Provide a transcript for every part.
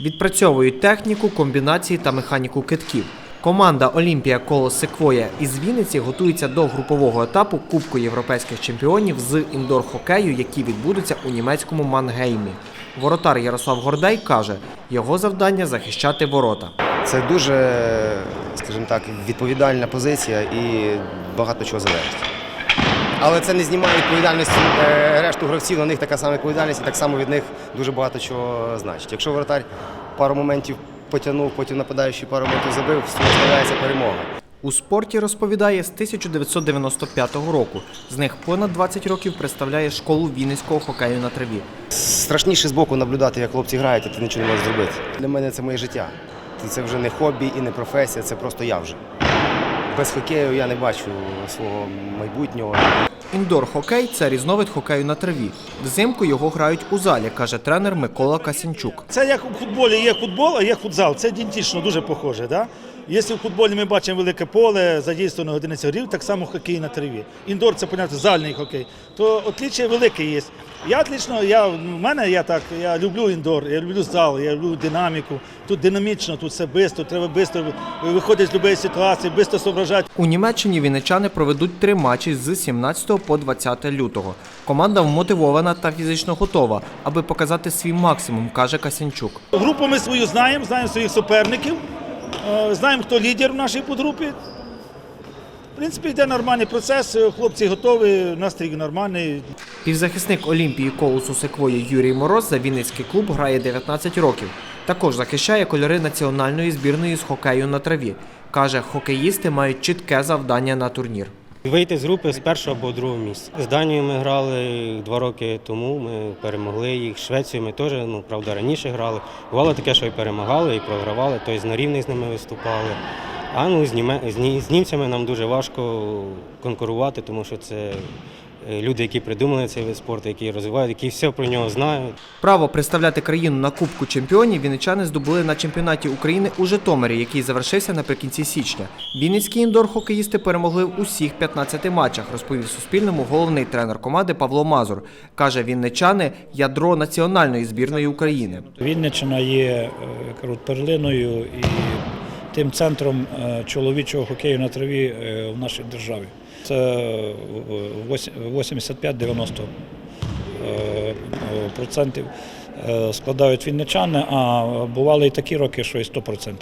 Відпрацьовують техніку, комбінації та механіку китків. Команда Олімпія Коло Секвоя із Вінниці готується до групового етапу Кубку європейських чемпіонів з індор-хокею, які відбудуться у німецькому Мангеймі. Воротар Ярослав Гордей каже, його завдання захищати ворота. Це дуже, скажімо так, відповідальна позиція і багато чого залежить. Але це не знімає відповідальності е, решту гравців, на них така сама відповідальність, і так само від них дуже багато чого значить. Якщо воротар пару моментів потягнув, потім нападаючий пару моментів забив, виставляється перемога. У спорті розповідає з 1995 року. З них понад 20 років представляє школу Вінницького хокею на траві. Страшніше з боку наблюдати, як хлопці грають, а ти нічого не можеш зробити. Для мене це моє життя. Це вже не хобі і не професія, це просто я вже. Без хокею я не бачу свого майбутнього. Індор-хокей це різновид хокею на траві. Взимку його грають у залі, каже тренер Микола Касянчук. Це як у футболі є футбол, а є футзал. Це ідентично дуже похоже. Да? Якщо в футболі ми бачимо велике поле, задійствовано одиниця грів, так само хокей на траві. Індор це понятно, зальний хокей. То отличие велике є. Я отлично, я, в мене я так, я люблю індор, я люблю зал, я люблю динаміку. Тут динамічно, тут все швидко, треба швидко виходити з будь-якої ситуації, швидко зображати. У Німеччині вінничани проведуть три матчі з 17 по 20 лютого. Команда вмотивована та фізично готова, аби показати свій максимум, каже Касянчук. Групу ми свою знаємо, знаємо своїх суперників, е, знаємо, хто лідер в нашій подгрупі. В принципі, йде нормальний процес, хлопці готові, настрій нормальний. Півзахисник Олімпії Колосу Секвої Юрій Мороз за Вінницький клуб грає 19 років. Також захищає кольори національної збірної з хокею на траві. Каже, хокеїсти мають чітке завдання на турнір. Вийти з групи з першого або другого місця. З Данією ми грали два роки тому. Ми перемогли їх. Швецію ми теж, ну правда, раніше грали. Бувало таке, що і перемагали, і програвали, тобто на рівних з ними виступали. А ну з, німцями нам дуже важко конкурувати, тому що це люди, які придумали цей вид спорту, які розвивають, які все про нього знають. Право представляти країну на Кубку чемпіонів вінничани здобули на чемпіонаті України у Житомирі, який завершився наприкінці січня. Вінницькі індор-хокеїсти перемогли в усіх 15 матчах, розповів Суспільному головний тренер команди Павло Мазур. Каже, вінничани ядро національної збірної України. Вінниччина є е, кажуть, перлиною і тим центром е, чоловічого хокею на траві е, в нашій державі. Це е, 85-90 е, процентів складають вінничани, а бували і такі роки, що і 100%.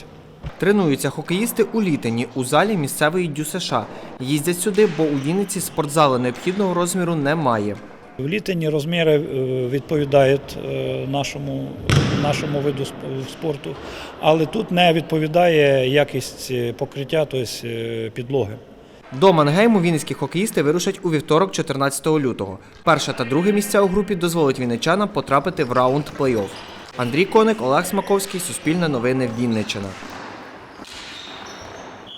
Тренуються хокеїсти у літині у залі місцевої ДЮСШ. Їздять сюди, бо у Вінниці спортзали необхідного розміру немає. В літині розміри відповідають нашому, нашому виду спорту, але тут не відповідає якість е, покриття, тобто підлоги. До Мангейму вінницькі хокеїсти вирушать у вівторок, 14 лютого. Перше та друге місця у групі дозволить вінничанам потрапити в раунд плей-офф. Андрій Коник, Олег Смаковський, Суспільне новини Вінниччина.